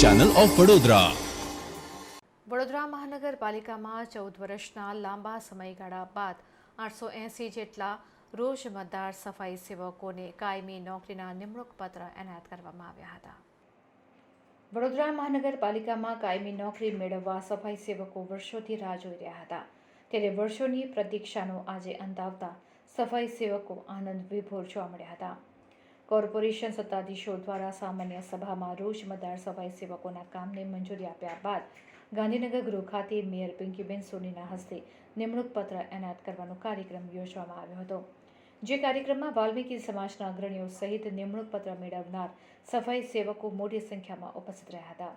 Channel of Vadodara Vadodara મહાનગરપાલિકામાં ચૌદ વર્ષના લાંબા સમયગાળા બાદ આઠસો એંસી જેટલા રોજ મતદાર સફાઈ સેવકોને કાયમી નોકરીના નિમણૂક પત્ર એનાયત કરવામાં આવ્યા હતા. વડોદરા મહાનગરપાલિકામાં કાયમી નોકરી મેળવવા સફાઈ સેવકો વર્ષોથી રાહ જોઈ રહ્યા હતા. ત્યારે વર્ષોની પ્રતીક્ષાનો આજે અંત આવતા સફાઈ સેવકો આનંદ વિભોર જોવા મળ્યા હતા. કોર્પોરેશન સત્તાધીશો દ્વારા સામાન્ય સભામાં રોજ મતદાર સફાઈ સેવકોના કામને મંજૂરી આપ્યા બાદ ગાંધીનગર ગૃહ ખાતે મેયર પિંકીબેન સોનીના હસ્તે નિમણૂક પત્ર એનાયત કરવાનો કાર્યક્રમ યોજવામાં આવ્યો હતો. જે કાર્યક્રમમાં વાલ્મીકી સમાજના અગ્રણીઓ સહિત નિમણૂક પત્ર મેળવનાર સફાઈ સેવકો મોટી સંખ્યામાં ઉપસ્થિત રહ્યા હતા.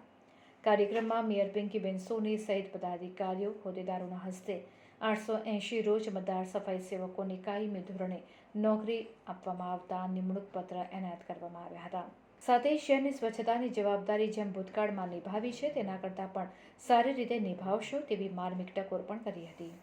કાર્યક્રમમાં મેયર પિંકીબેન સોની સહિત પદાધિકારીઓ, હોદ્દેદારોના હસ્તે આઠસો એંશી રોજ મતદાર સફાઈ સેવકોને કાયમી ધોરણે નોકરી આપવામાં આવતા નિમણૂક પત્ર એનાયત કરવામાં આવ્યા હતા. સાથે શહેરની સ્વચ્છતાની જવાબદારી જેમ ભૂતકાળમાં નિભાવી છે, તેના કરતાં પણ સારી રીતે નિભાવશો તેવી માર્મિક ટકોર પણ કરી હતી.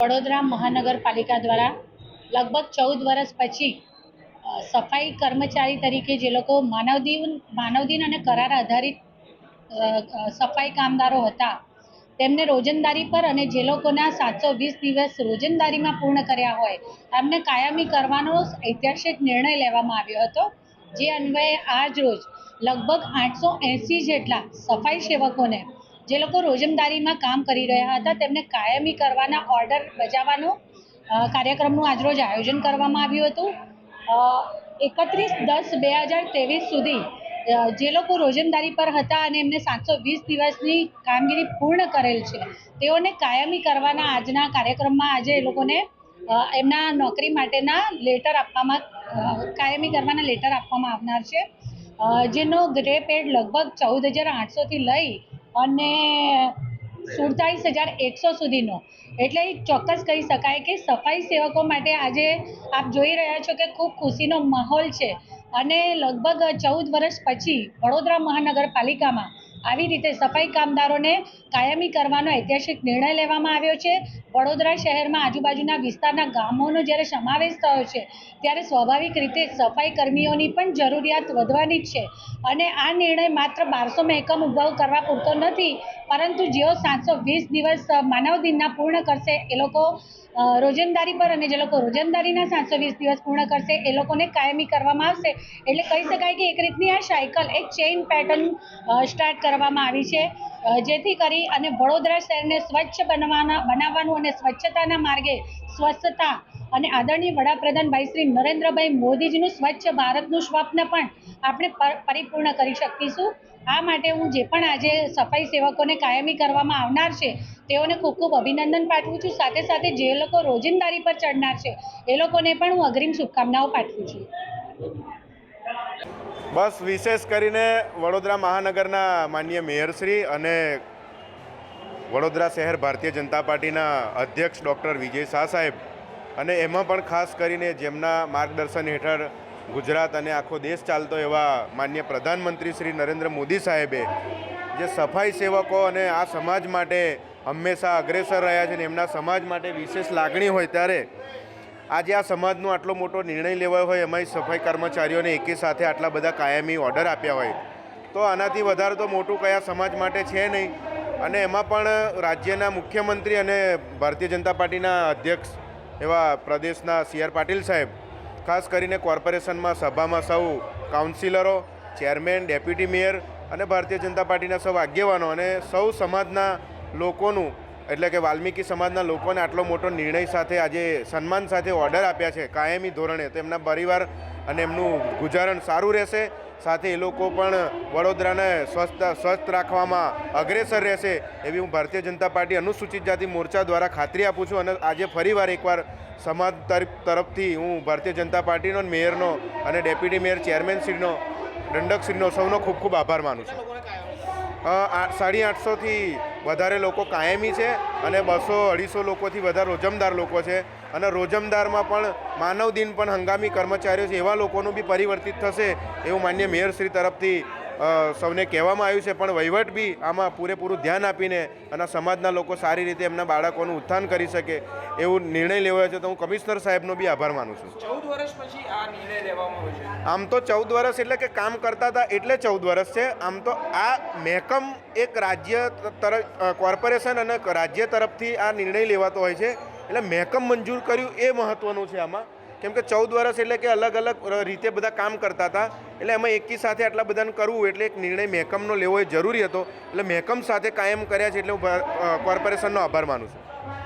વડોદરા મહાનગરપાલિકા દ્વારા લગભગ ચૌદ વર્ષ પછી સફાઈ કર્મચારી તરીકે જે લોકો માનવદીન માનવદીન અને કરાર આધારિત સફાઈ કામદારો હતા, તેમને રોજંદારી પર અને જે લોકોના સાતસો વીસ દિવસ રોજંદારીમાં પૂર્ણ કર્યા હોય, એમને કાયમી કરવાનો ઐતિહાસિક નિર્ણય લેવામાં આવ્યો હતો, જે અન્વયે આજ રોજ લગભગ આઠસો એંસી જેટલા સફાઈ સેવકોને જે લોકો રોજમદારીમાં કામ કરી રહ્યા હતા, તેમને કાયમી કરવાના ઓર્ડર બજાવવાનો કાર્યક્રમનું આજરોજ આયોજન કરવામાં આવ્યું હતું. એકત્રીસ દસ બે હજાર ત્રેવીસ સુધી જે લોકો રોજમદારી પર હતા અને એમને સાતસો વીસ દિવસની કામગીરી પૂર્ણ કરેલ છે, તેઓને કાયમી કરવાના આજના કાર્યક્રમમાં આજે એ લોકોને એમના નોકરી માટેના લેટર આપવામાં કાયમી કરવાના લેટર આપવામાં આવનાર છે. જેનો ગ્રે પેડ લગભગ ચૌદ હજાર આઠસોથી લઈ અને સુડતાલીસ હજાર એકસો સુધીનો. એટલે ચોક્કસ કહી શકાય કે સફાઈ સેવકો માટે આજે આપ જોઈ રહ્યા છો કે ખૂબ ખુશીનો માહોલ છે. અને લગભગ ચૌદ વર્ષ પછી વડોદરા મહાનગરપાલિકામાં આવી રીતે સફાઈ કામદારોને કાયમી કરવાનો ઐતિહાસિક નિર્ણય લેવામાં આવ્યો છે. વડોદરા શહેરમાં આજુબાજુના વિસ્તારના ગામોનો જ્યારે સમાવેશ થયો છે, ત્યારે સ્વાભાવિક રીતે સફાઈ કર્મીઓની પણ જરૂરિયાત વધવાની જ છે. અને આ નિર્ણય માત્ર બારસો એકમ ઉદ્ભવ કરવા પૂરતો નથી, પરંતુ જેઓ સાતસો વીસ દિવસ માનવ દિનના પૂર્ણ કરશે, એ લોકો રોજંદારી પર અને જે લોકો રોજંદારીના સાતસો વીસ દિવસ પૂર્ણ કરશે, એ લોકોને કાયમી કરવામાં આવશે. એટલે કહી શકાય કે એક રીતની આ સાયકલ, એક ચેઇન પેટર્ન સ્ટાર્ટ કરવામાં આવી છે. જેથી કરી અને વડોદરા શહેરને સ્વચ્છ બનવાના બનાવવાનું અને સ્વચ્છતાના માર્ગે સ્વચ્છતા અને આદરણીય વડાપ્રધાન ભાઈ શ્રી નરેન્દ્રભાઈ મોદીજીનું સ્વચ્છ ભારતનું સ્વપ્ન પણ આપણે પર- પરિપૂર્ણ કરી શકીશું. આ માટે હું જે પણ આજે સફાઈ સેવકોને કાયમી કરવામાં આવનાર છે, તેઓને ખૂબ ખૂબ અભિનંદન પાઠવું છું. સાથે સાથે જે લોકો રોજિંદારી પર ચડનાર છે, એ લોકોને પણ હું અગ્રિમ શુભકામનાઓ પાઠવું છું. બસ વિશેષ કરીને વડોદરા મહાનગરના માન્ય મેયરશ્રી અને વડોદરા શહેર ભારતીય જનતા પાર્ટીના અધ્યક્ષ ડૉક્ટર વિજય શાહ સાહેબ. અને એમાં પણ ખાસ કરીને જેમના માર્ગદર્શન હેઠળ ગુજરાત અને આખો દેશ ચાલતો એવા માન્ય પ્રધાનમંત્રી શ્રી નરેન્દ્ર મોદી સાહેબે જે સફાઈ સેવકો અને આ સમાજ માટે હંમેશા અગ્રેસર રહ્યા છે ને એમના સમાજ માટે વિશેષ લાગણી હોય ત્યારે આજે આ સમાજનો આટલો મોટો નિર્ણય લેવાયો હોય, એમાંય સફાઈ કર્મચારીઓને એકી સાથે આટલા બધા કાયમી ઓર્ડર આપ્યા હોય. તો આનાથી વધારે તો મોટું કયા સમાજ માટે છે નહીં. અને એમાં પણ રાજ્યના મુખ્યમંત્રી અને ભારતીય જનતા પાર્ટીના અધ્યક્ષ એવા પ્રદેશના સી આર પાટીલ સાહેબ ખાસ કરીને કોર્પોરેશનમાં સભામાં સૌ કાઉન્સિલરો, ચેરમેન, ડેપ્યુટી મેયર અને ભારતીય જનતા પાર્ટીના સૌ આગેવાનો અને સૌ સમાજના લોકોનું, એટલે કે વાલ્મીકી સમાજના લોકોને આટલો મોટો નિર્ણય સાથે આજે સન્માન સાથે ઓર્ડર આપ્યા છે કાયમી ધોરણે. તો એમના પરિવાર અને એમનું ગુજારણ સારું રહેશે. સાથે એ લોકો પણ વડોદરાને સ્વસ્થ સ્વસ્થ રાખવામાં અગ્રેસર રહેશે એવી હું ભારતીય જનતા પાર્ટી અનુસૂચિત જાતિ મોરચા દ્વારા ખાતરી આપું છું અને આજે ફરીવાર એકવાર સમાજ તરફથી હું ભારતીય જનતા પાર્ટીનો મેયરનો અને ડેપ્યુટી મેયર ચેરમેનશ્રીનો દંડકશ્રીનો સૌનો ખૂબ ખૂબ આભાર માનું છું. સાડી આઠસોથી વધારે લોકો કાયમી છે અને બસો અઢીસો લોકોથી વધારે રોજમદાર લોકો છે. અને રોજમદારમાં પણ માનવ દિન પણ હંગામી કર્મચારીઓ છે એવા લોકોનું બી પરિવર્તિત થશે એવું માન્ય મેયરશ્રી તરફથી સૌને કહેવામાં આવ્યું છે. પણ વહીવટ બી આમાં પૂરેપૂરું ધ્યાન આપીને અને સમાજના લોકો સારી રીતે એમના બાળકોનું ઉત્થાન કરી શકે એવું નિર્ણય લેવાયો છે. તો હું કમિશનર સાહેબનો બી આભાર માનું છું. ચૌદ વર્ષ પછી આ નિર્ણય લેવામાં આવ્યો છે? આમ તો ચૌદ વર્ષ એટલે કે કામ કરતા હતા એટલે ચૌદ વર્ષ છે. આમ તો આ મહેકમ એક રાજ્ય તરફ કોર્પોરેશન અને રાજ્ય તરફથી આ નિર્ણય લેવાતો હોય છે. એટલે મહેકમ મંજૂર કર્યું એ મહત્ત્વનું છે આમાં. કેમ કે ચૌદ વર્ષ એટલે કે અલગ અલગ રીતે બધા કામ કરતા હતા. એટલે એમાં એકી સાથે આટલા બધાને કરવું એટલે એક નિર્ણય મહેકમનો લેવો એ જરૂરી હતો. એટલે મહેકમ સાથે કાયમ કર્યા છે એટલે હું કોર્પોરેશનનો આભાર માનું છું.